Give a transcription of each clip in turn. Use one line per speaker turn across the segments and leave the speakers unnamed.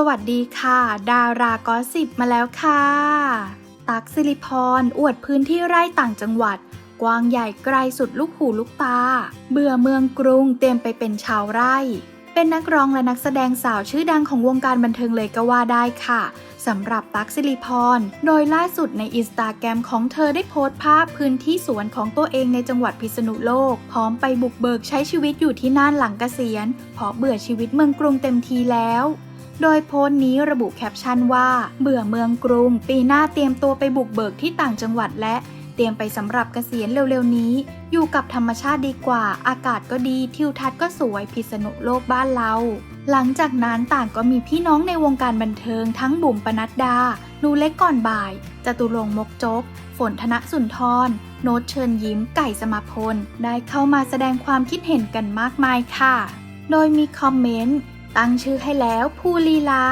สวัสดีค่ะ ดารากอสิบมาแล้วค่ะ ตักสิริพร อวดพื้นที่ไร่ต่างจังหวัด กว้างใหญ่ไกลสุดลูกหูลูกตา เบื่อเมืองกรุงเตรียมไปเป็นชาวไร่ เป็นนักร้องและนักแสดงสาวชื่อดังของวงการบันเทิงเลยก็ว่าได้ค่ะสำหรับตั๊กสิริพร โดยล่าสุดในอินสตาแกรมของเธอได้โพสต์ภาพพื้นที่สวนของตัวเองในจังหวัดพิษณุโลก พร้อมไปบุกเบิกใช้ชีวิตอยู่ที่น่านหลังเกษียณเพราะเบื่อชีวิตเมืองกรุงเต็มทีแล้ว โดยโพสต์นี้ระบุแคปชั่นว่า เบื่อเมืองกรุง ปีหน้าเตรียมตัวไปบุกเบิกที่ต่างจังหวัดและเตรียมไปสำหรับเกษียณเร็วๆนี้ อยู่กับธรรมชาติดีกว่า อากาศก็ดีทิวทัศน์ก็สวยพิษณุโลกบ้านเรา หลังจากนั้นต่างก็มีพี่น้องในวงการบันเทิงทั้งบุ๋มปนัดดานูเล็กก่อนบ่าย จตุรงมกจก ฝนธนสุนทร โนตเชิญยิ้ม ไก่สมาพล ได้เข้ามาแสดงความคิดเห็นกันมากมายค่ะ โดยมีคอมเมนต์ ตั้งชื่อให้แล้วภูลีลา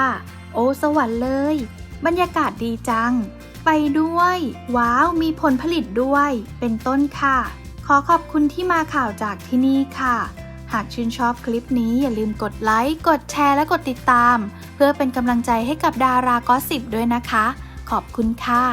โอสวรรค์เลย บรรยากาศดีจัง ไปด้วย ว้าวมีผลผลิตด้วย เป็นต้นค่ะ ขอขอบคุณที่มาข่าวจากที่นี่ค่ะ หากชื่นชอบคลิปนี้อย่าลืมกดไลค์ กดแชร์และกดติดตาม เพื่อเป็นกำลังใจให้กับดารากอสิบด้วยนะคะ ขอบคุณค่ะ